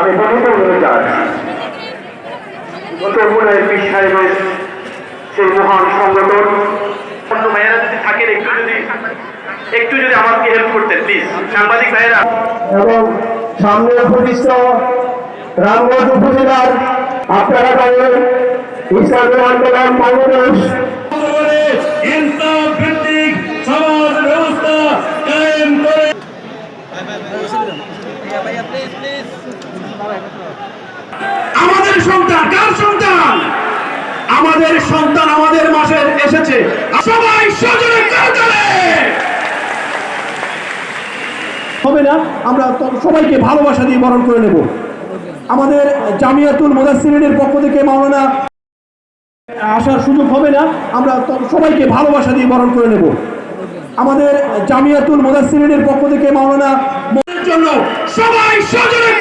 আমি বহুত অনুরোধ জানাচ্ছি নতুনপুরের পীর সাহেবের সেই মহান সংগঠন অন্য ভাইয়েরা যদি থাকেন একটু যদি একটু যদি আমাকে হেল্প করতেন প্লিজ সাংবাদিক ভাইয়েরা। এবং সামনে প্রতিষ্ঠ রামগঞ্জ উপজেলার আপনারা জানেন ইসলামী আন্দোলন বাংলাদেশ। আমাদের সন্তান কার সন্তান? আমাদের সন্তান আমাদের মাসে এসেছে। সবাই সজনে হবে না আমরা সবাইকে ভালোবাসা দিয়ে বরণ করে নেব। আমাদের জামিয়াতুল মোদাসিনের পক্ষ থেকে মাওলানা, আসার সুযোগ হবে না। আমরা সবাইকে ভালোবাসা দিয়ে বরণ করে নেব। আমাদের জামিয়াতুল মোদাসিনের পক্ষ থেকে মাওলানা জন্য সবাই সজনে